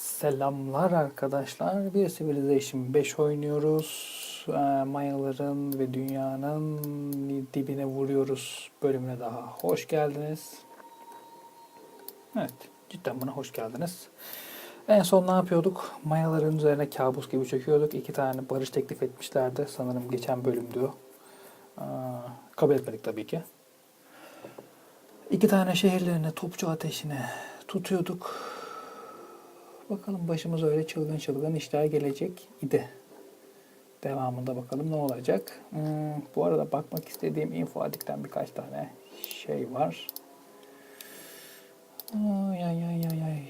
Selamlar arkadaşlar. Bir Civilization 5 oynuyoruz. Ee, Mayaların ve dünyanın dibine vuruyoruz bölümüne daha. Hoş geldiniz. Evet, cidden buna hoş geldiniz. En son ne yapıyorduk? Mayaların üzerine kabus gibi çöküyorduk. İki tane barış teklif etmişlerdi. Sanırım geçen bölümdü. Ee, kabul etmedik tabii ki. İki tane şehirlerine topçu ateşine tutuyorduk. Bakalım başımıza öyle çılgın çılgın işler gelecek idi. Devamında bakalım ne olacak. Hmm, bu arada bakmak istediğim info adikten birkaç tane şey var. Ay ay ay ay ay.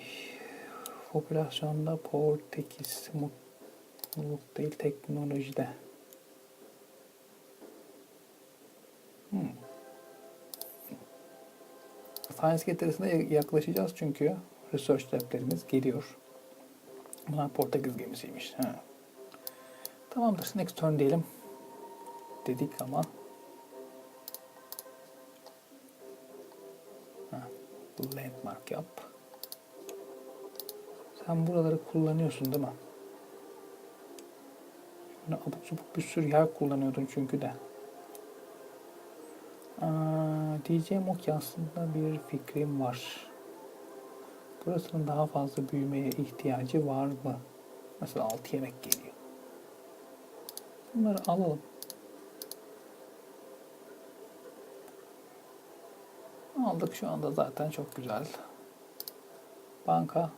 Popülasyonda Portekiz mutluluk değil teknolojide. Hmm. Science getirisine yaklaşacağız çünkü research lab'lerimiz geliyor. Bunlar Portekiz gemisiymiş. Ha. Tamamdır. Next turn diyelim. Dedik ama. Ha. Landmark yap. Sen buraları kullanıyorsun değil mi? Şöyle abuk subuk bir sürü yer kullanıyordun çünkü de. Aa, diyeceğim o ki aslında bir fikrim var. Burasının daha fazla büyümeye ihtiyacı var mı? Mesela 6 yemek geliyor. Bunları alalım. Aldık şu anda zaten çok güzel. Banka,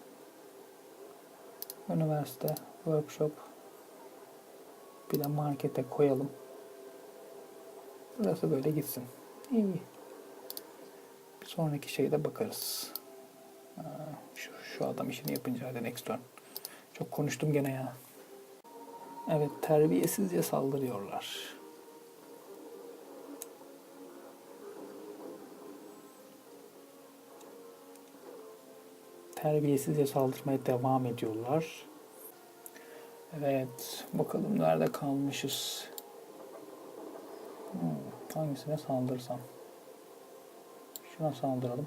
üniversite, workshop, bir de markete koyalım. Burası böyle gitsin. İyi. Bir sonraki şeyde bakarız. Şu, şu adam işini yapınca hadi next turn. Çok konuştum gene ya. Evet terbiyesizce saldırıyorlar. Terbiyesizce saldırmaya devam ediyorlar. Evet bakalım nerede kalmışız. Hmm, hangisine saldırsam? Şuna saldıralım.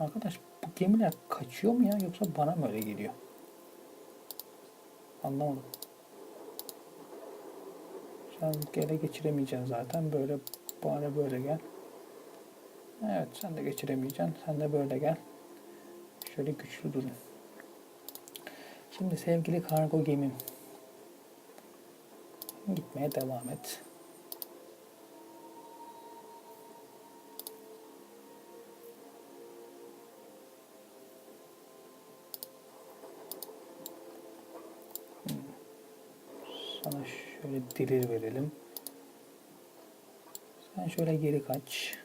Arkadaş bu gemiler kaçıyor mu ya yoksa bana mı öyle geliyor? Anlamadım. Sen ele geçiremeyeceksin zaten. Böyle bari böyle gel. Evet sen de geçiremeyeceksin. Sen de böyle gel. Şöyle güçlü durun. Şimdi sevgili kargo gemim. Gitmeye devam et. Dilir verelim. Sen şöyle geri kaç.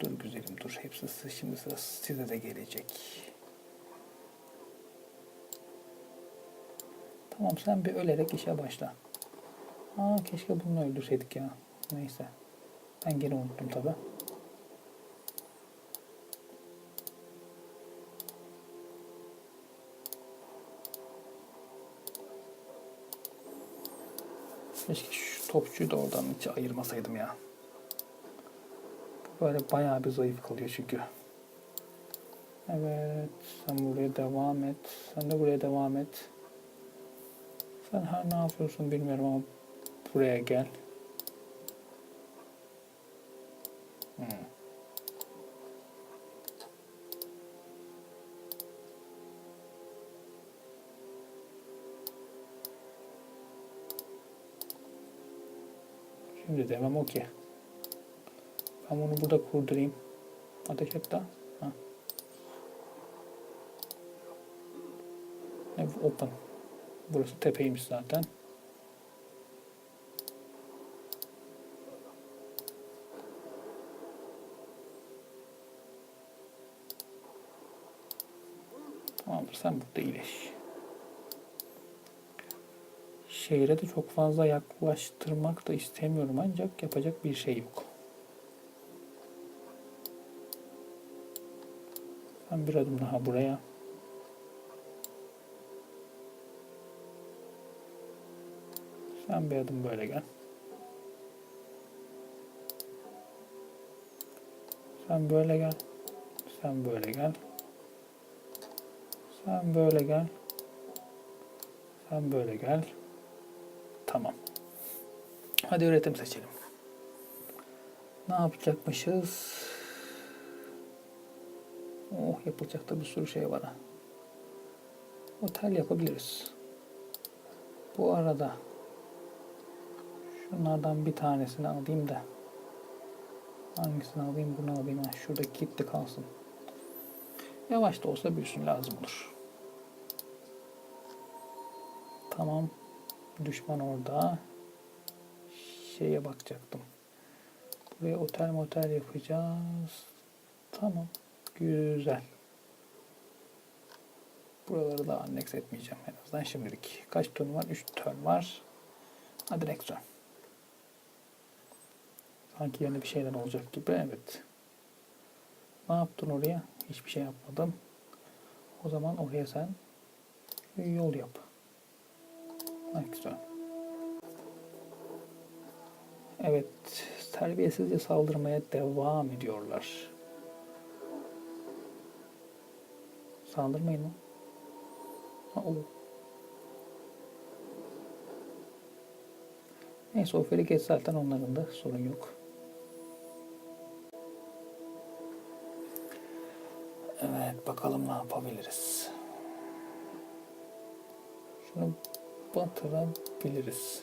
Dur güzelim dur. Hepsi şimdi sıra size de gelecek. Tamam sen bir ölerek işe başla. Aa keşke bunu öldürseydik ya. Neyse. Ben gene unuttum tabi. Keşke şu topçuyu da oradan hiç ayırmasaydım ya. Böyle bayağı bir zayıf kalıyor çünkü. Evet, sen buraya devam et. Sen de buraya devam et. Sen her ne yapıyorsun bilmiyorum ama buraya gel. Hmm. Şimdi demem o ki. Ben bunu burada kurdurayım. Ateş et daha. Open. Burası tepeymiş zaten. Tamamdır sen burada iyileş. Şehre de çok fazla yaklaştırmak da istemiyorum ancak yapacak bir şey yok. Ben bir adım daha buraya. Sen bir adım böyle gel. Sen böyle gel. Sen böyle gel. Sen böyle gel. Sen böyle gel. Tamam. Hadi üretim seçelim. Ne yapacakmışız? Oh yapılacak da bir sürü şey var. Otel yapabiliriz. Bu arada şunlardan bir tanesini alayım da hangisini alayım bunu alayım ha şuradaki gitti kalsın. Yavaş da olsa büyüsün lazım olur. Tamam. Düşman orada. Şeye bakacaktım. Buraya otel motel yapacağız. Tamam. Güzel. Buraları da anneks etmeyeceğim en azından şimdilik. Kaç ton var? 3 ton var. Hadi next turn. Sanki yeni bir şeyler olacak gibi. Evet. Ne yaptın oraya? Hiçbir şey yapmadım. O zaman oraya sen yol yap. Next turn. Evet. Terbiyesizce saldırmaya devam ediyorlar. Saldırmayın lan. Ha, o. Neyse o feriket zaten onların da sorun yok. Evet bakalım ne yapabiliriz. Şunu batırabiliriz.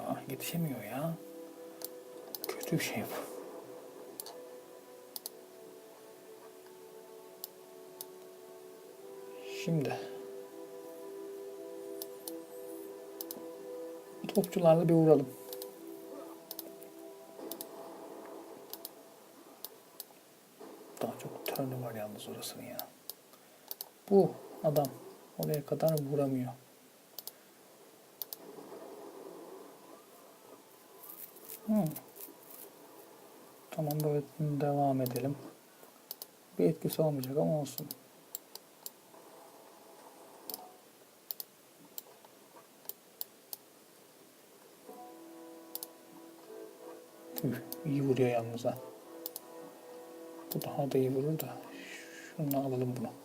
Ah, yetişemiyor ya. Kötü bir şey bu. Şimdi topçularla bir uğralım. Daha çok turnü var yalnız orasının ya. Bu adam oraya kadar vuramıyor. Hmm. Tamam böyle devam edelim. Bir etkisi olmayacak ama olsun. Üf, iyi vuruyor yalnız ha. Bu daha da iyi vurur da. Şunu alalım bunu.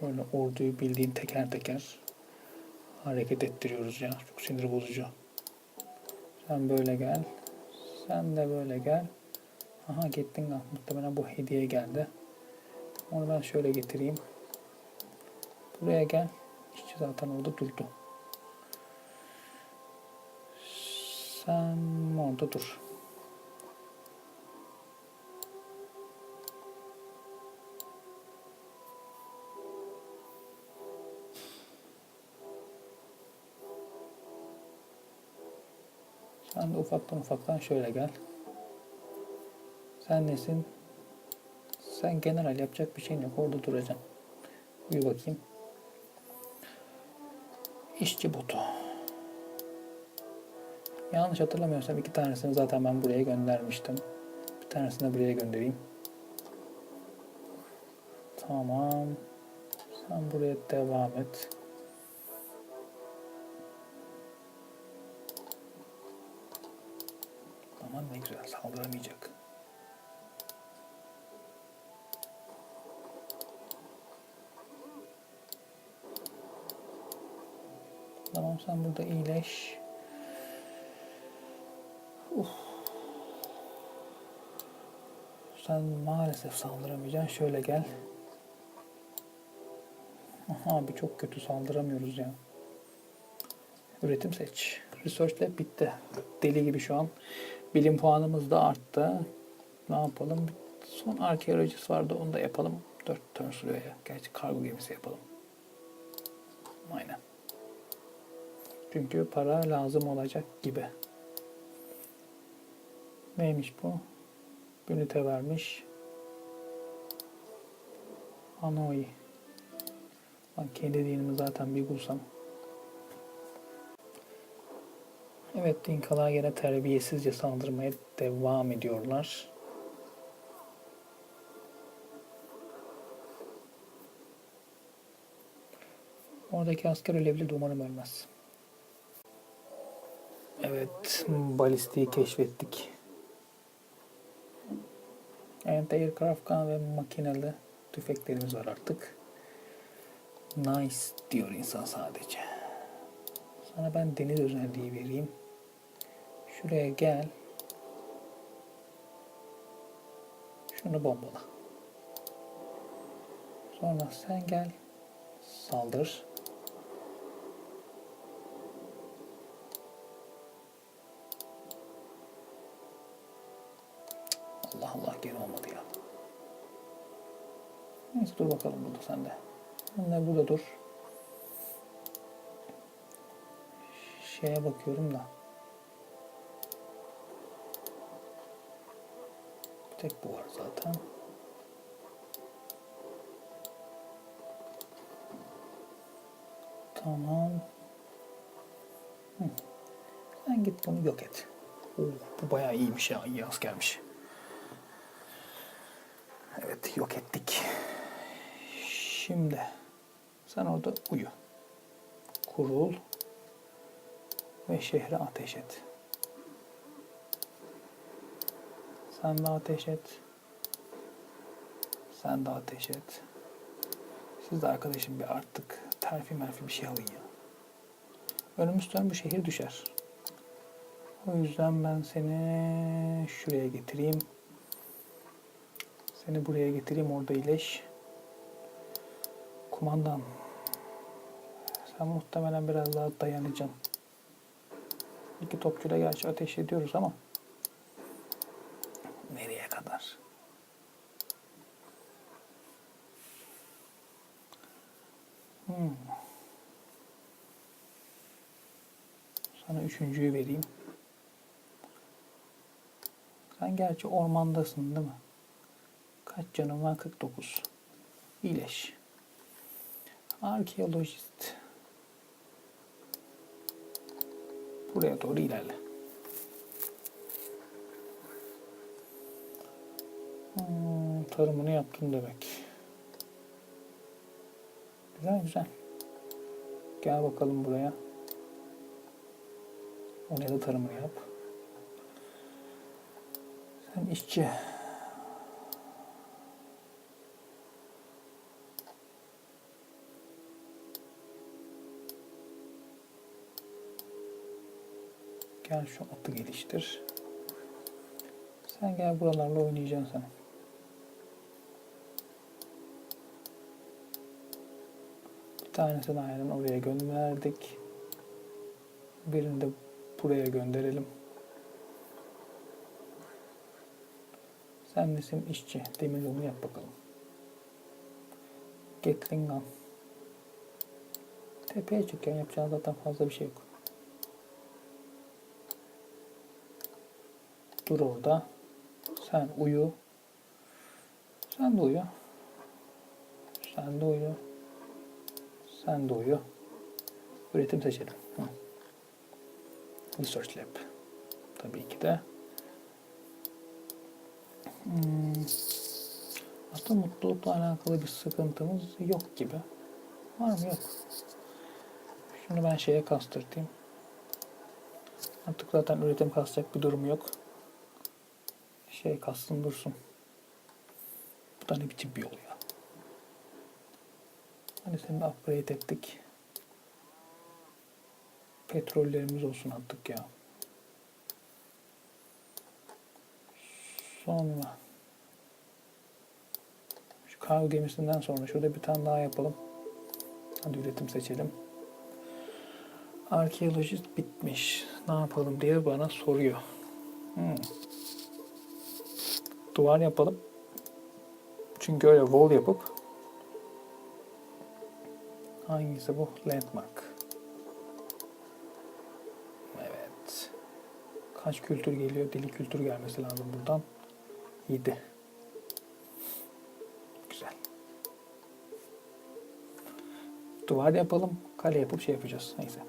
Şöyle orduyu bildiğin teker teker hareket ettiriyoruz ya. Çok sinir bozucu. Sen böyle gel. Sen de böyle gel. Aha gittin lan. Muhtemelen bu hediye geldi. Onu ben şöyle getireyim. Buraya gel. İşçi zaten orada durdu. Sen orada dur. Sen de ufaktan ufaktan şöyle gel. Sen nesin? Sen general yapacak bir şeyin yok. Orada duracaksın. Uyu bakayım. İşçi botu. Yanlış hatırlamıyorsam iki tanesini zaten ben buraya göndermiştim. Bir tanesini de buraya göndereyim. Tamam. Sen buraya devam et. Güzel saldıramayacak. Tamam sen burada iyileş. Uf. Sen maalesef saldıramayacaksın. Şöyle gel. Aha abi çok kötü saldıramıyoruz ya. Üretim seç. Research Lab bitti. Deli gibi şu an. Bilim puanımız da arttı. Ne yapalım? Son arkeolojisi vardı onu da yapalım. 4 turn sürüyor ya. Gerçi kargo gemisi yapalım. Aynen. Çünkü para lazım olacak gibi. Neymiş bu? Ünite vermiş. Hanoi. Bak kendi dinimi zaten bir bulsam. Evet Dinkalar gene terbiyesizce saldırmaya devam ediyorlar. Oradaki asker ölebilir umarım ölmez. Evet, balistiği keşfettik. Anti-aircraft gun ve makineli tüfeklerimiz var artık. Nice diyor insan sadece. Sana ben deniz özelliği vereyim. Şuraya gel. Şunu bombala. Sonra sen gel. Saldır. Allah Allah gene olmadı ya. Neyse dur bakalım burada sende. Sen burada dur. Şeye bakıyorum da. Tek bu var zaten. Tamam. Hı. Sen git bunu yok et. Oo, bu bayağı iyiymiş ya. iyi askermiş. Evet yok ettik. Şimdi sen orada uyu. Kurul ve şehre ateş et. Sen de ateş et. Sen de ateş et. Siz de arkadaşım bir artık terfi merfi bir şey alın ya. Önümüzden bu şehir düşer. O yüzden ben seni şuraya getireyim. Seni buraya getireyim orada iyileş. Kumandan. Sen muhtemelen biraz daha dayanacaksın. İki topçuyla gerçi ateş ediyoruz ama kadar? Hmm. Sana üçüncüyü vereyim. Sen gerçi ormandasın değil mi? Kaç canın var? 49. İyileş. Arkeolojist. Buraya doğru ilerle. Hmm, tarımını yaptın demek. Güzel güzel. Gel bakalım buraya. Oraya da tarımını yap. Sen işçi. Gel şu atı geliştir. Sen gel buralarla oynayacaksın sen. Tanesini aynen oraya gönderdik. Birini de buraya gönderelim. Sen nesin işçi? Demir yolunu yap bakalım. Gatling gun. Tepeye çıkken yapacağın zaten fazla bir şey yok. Dur orada. Sen uyu. Sen de uyu. Sen de uyu. Sen de uyu. Üretim seçelim. Hı. Research Lab. Tabii ki de. Hmm. Aslında mutlulukla alakalı bir sıkıntımız yok gibi. Var mı? Yok. Şunu ben şeye kastırtayım. Artık zaten üretim kasacak bir durum yok. Şey kastım dursun. Bu da ne biçim bir yol ya. Hani seni de upgrade ettik. Petrollerimiz olsun artık ya. Sonra şu kargo gemisinden sonra şurada bir tane daha yapalım. Hadi üretim seçelim. Arkeolojist bitmiş. Ne yapalım diye bana soruyor. Hmm. Duvar yapalım. Çünkü öyle wall yapıp Hangisi bu? Landmark. Evet. Kaç kültür geliyor? Dili kültür gelmesi lazım buradan. 7. Güzel. Duvar yapalım. Kale yapıp şey yapacağız. Neyse.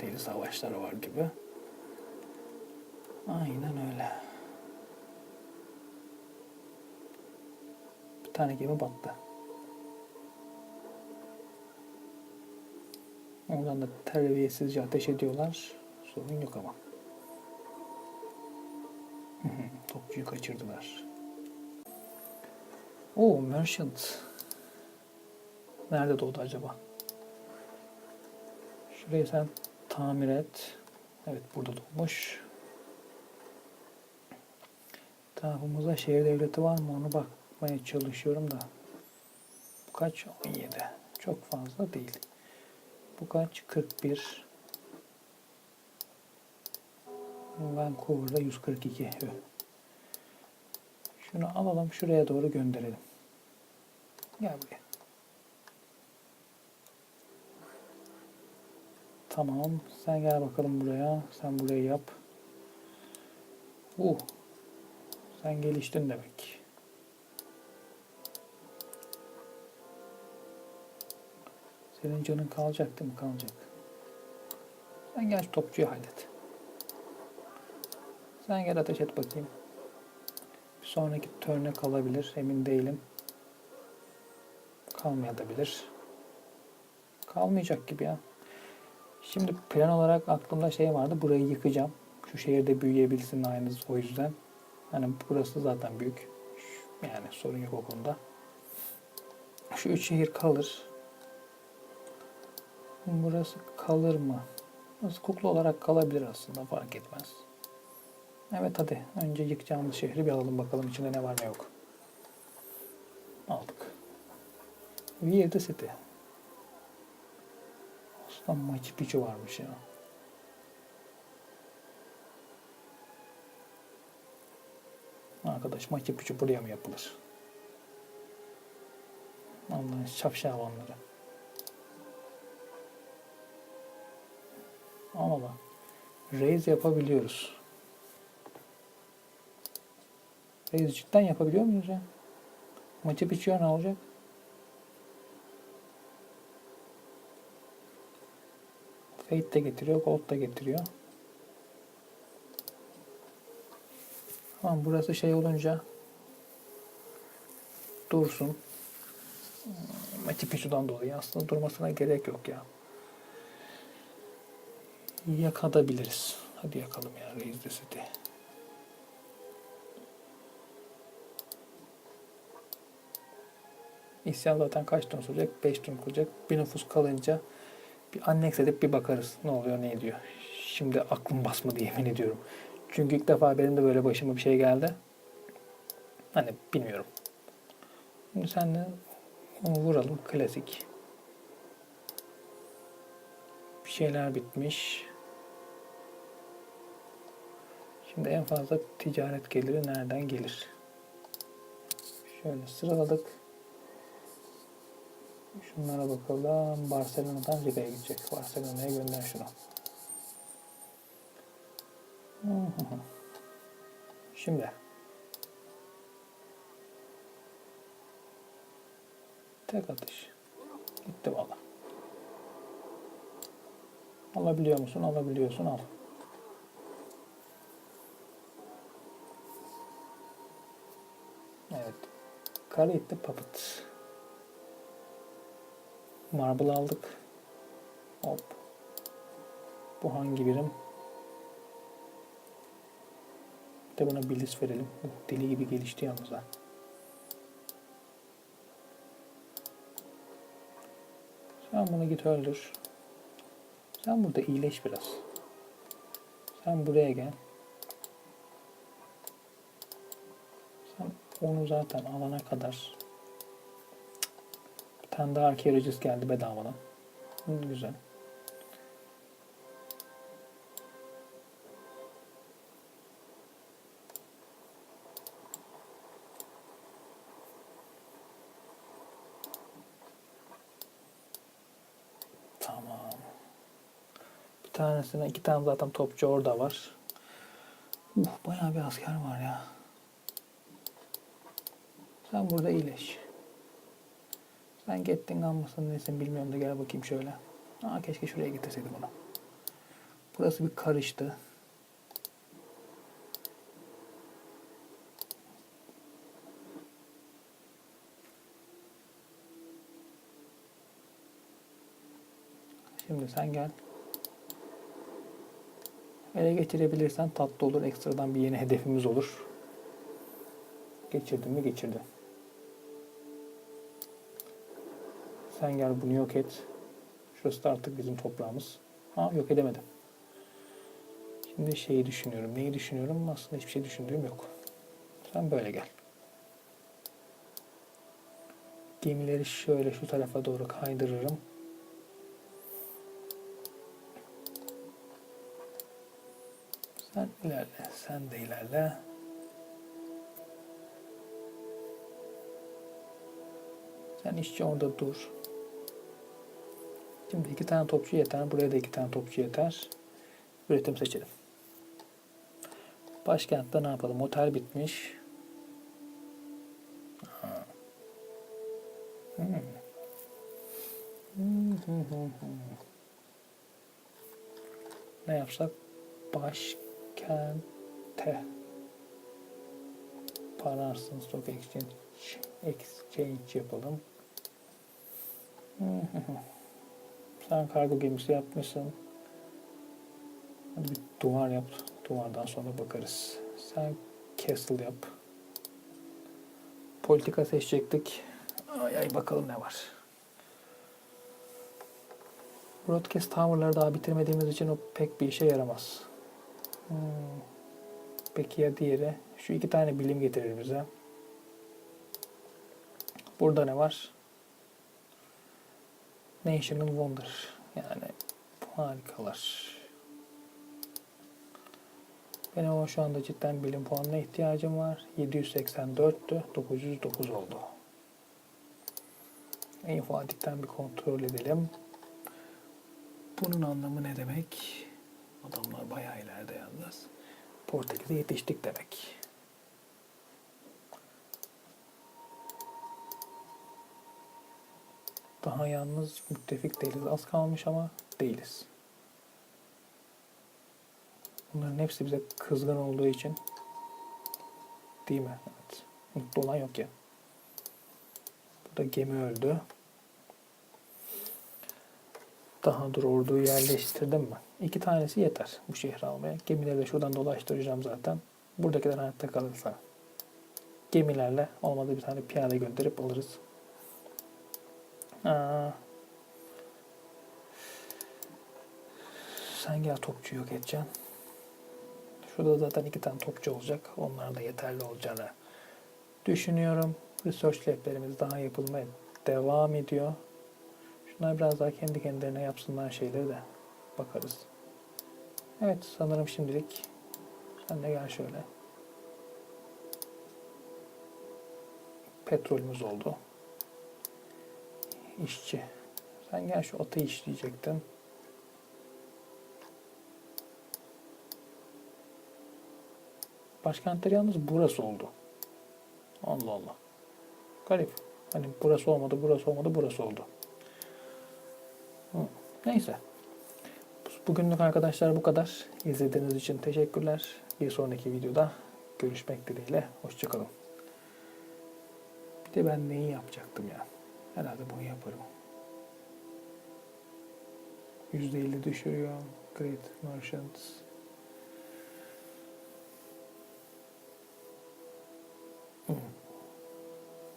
Deli savaşları var gibi. Aynen öyle. Bir tane gemi battı. Oradan da terbiyesizce ateş ediyorlar. Sorun yok ama. Topçuyu kaçırdılar. Oo, Merchant. Nerede doğdu acaba? Şurayı sen tamir et. Evet burada doğmuş. Tarafımızda şehir devleti var mı onu bakmaya çalışıyorum da. Bu kaç? 17. Çok fazla değil. Bu kaç? 41. Vancouver'da 142. Şunu alalım şuraya doğru gönderelim. Gel buraya. Tamam. Sen gel bakalım buraya. Sen burayı yap. Uh. Sen geliştin demek. Senin canın kalacak değil mi? Kalacak. Sen şu topçuyu hallet. Sen gel ateş et bakayım. Bir sonraki törne kalabilir. Emin değilim. Kalmayabilir. Kalmayacak gibi ya. Şimdi plan olarak aklımda şey vardı. Burayı yıkacağım. Şu şehirde büyüyebilsin aynınız o yüzden. Hani burası zaten büyük. Yani sorun yok o konuda. Şu üç şehir kalır. Burası kalır mı? Burası kukla olarak kalabilir aslında fark etmez. Evet hadi önce yıkacağımız şehri bir alalım bakalım içinde ne var ne yok. Aldık. Weird City. Aslında Machu Picchu varmış ya. Arkadaş Machu Picchu buraya mı yapılır? Allah'ın şapşavanları. Ama bak. Raise yapabiliyoruz. Raise cidden yapabiliyor muyuz ya? Maçı Picchu'ya ne olacak? Fate de getiriyor, Gold da getiriyor. Tamam burası şey olunca dursun. Maçı Picchu'dan dolayı aslında durmasına gerek yok ya. Yakabiliriz. Hadi yakalım ya Reis de City. İsyan zaten kaç ton sürecek? 5 ton olacak. Bir nüfus kalınca bir anneks edip bir bakarız. Ne oluyor ne ediyor. Şimdi aklım basmadı yemin ediyorum. Çünkü ilk defa benim de böyle başıma bir şey geldi. Hani bilmiyorum. Şimdi senle onu vuralım. Klasik. Bir şeyler bitmiş. Şimdi en fazla ticaret geliri nereden gelir? Şöyle sıraladık. Şunlara bakalım. Barcelona'dan Riga'ya gidecek. Barcelona'ya gönder şunu. Şimdi tek atış. Gitti valla. Alabiliyor musun? Alabiliyorsun. Al. Kare itti puppet. Marble aldık. Hop. Bu hangi birim? Bir de buna bilis verelim. Uh, deli gibi gelişti yalnız ha. Sen bunu git öldür. Sen burada iyileş biraz. Sen buraya gel. Onu zaten alana kadar bir tane daha arkeolojist geldi bedavadan. Güzel. Tamam. Bir tanesine iki tane zaten topçu orada var. Uh bayağı bir asker var ya. Sen burada iyileş. Sen Gettingham mısın nesin bilmiyorum da gel bakayım şöyle. Aa keşke şuraya getirseydim onu. Burası bir karıştı. Şimdi sen gel. Ele geçirebilirsen tatlı olur. Ekstradan bir yeni hedefimiz olur. Geçirdin mi? Geçirdi. Sen gel bunu yok et. Şurası da artık bizim toprağımız. Ha yok edemedim. Şimdi şeyi düşünüyorum. Neyi düşünüyorum? Aslında hiçbir şey düşündüğüm yok. Sen böyle gel. Gemileri şöyle şu tarafa doğru kaydırırım. Sen ilerle. Sen de ilerle. Sen işçi orada dur. Şimdi iki tane topçu yeter. Buraya da iki tane topçu yeter. Üretim seçelim. Başkentte ne yapalım? Otel bitmiş. Ne yapsak? Başkente. Pararsın Stock Exchange, exchange yapalım. Sen kargo gemisi yapmışsın. Hadi bir duvar yap. Duvardan sonra bakarız. Sen castle yap. Politika seçecektik. Ay ay bakalım ne var. Broadcast Tower'ları daha bitirmediğimiz için o pek bir işe yaramaz. Hmm. Peki ya diğeri? Şu iki tane bilim getirir bize. Burada ne var? National Wonder. Yani harikalar. Benim ama şu anda cidden bilim puanına ihtiyacım var. 784'tü. 909 oldu. Infoatik'ten bir kontrol edelim. Bunun anlamı ne demek? Adamlar bayağı ileride yalnız. Portekiz'e yetiştik demek. Daha yalnız müttefik değiliz. Az kalmış ama değiliz. Bunların hepsi bize kızgın olduğu için değil mi? Evet. Mutlu olan yok ya. Burada gemi öldü. Daha dur orduyu yerleştirdim mi? İki tanesi yeter bu şehri almaya. Gemileri de şuradan dolaştıracağım zaten. Buradakiler hayatta kalırsa gemilerle olmadı bir tane piyade gönderip alırız. Sen gel topçu yok edeceksin. Şurada zaten iki tane topçu olacak. Onlar da yeterli olacağını düşünüyorum. Research lab'lerimiz daha yapılmaya devam ediyor. Şunlar biraz daha kendi kendilerine yapsınlar şeyleri de bakarız. Evet sanırım şimdilik sen de gel şöyle. Petrolümüz oldu. İşçi. Sen gel şu atı işleyecektin. Başkentleri yalnız burası oldu. Allah Allah. Garip. Hani burası olmadı, burası olmadı, burası oldu. Neyse. Bugünlük arkadaşlar bu kadar. İzlediğiniz için teşekkürler. Bir sonraki videoda görüşmek dileğiyle. Hoşçakalın. Bir de ben neyi yapacaktım ya? Herhalde bunu yaparım. %50 düşürüyor. Great Merchants.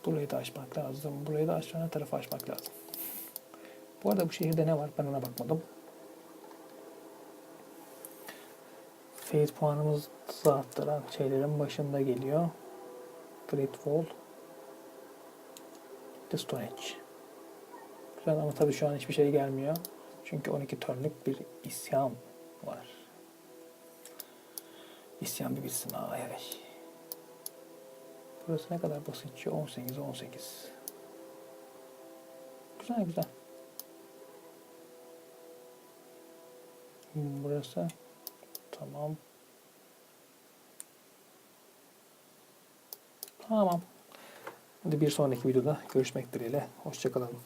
Burayı da açmak lazım. Burayı da aşağı tarafa açmak lazım. Bu arada bu şehirde ne var? Ben ona bakmadım. Fate puanımızı arttıran şeylerin başında geliyor. Great Wall. The Stone Age. Güzel ama tabii şu an hiçbir şey gelmiyor. Çünkü 12 turnluk bir isyan var. İsyan bir bitsin. Ay ay. Burası ne kadar basınçlı? 18 18. Güzel güzel. Burası. Tamam. Tamam. Hadi bir sonraki videoda görüşmek dileğiyle. Hoşçakalın.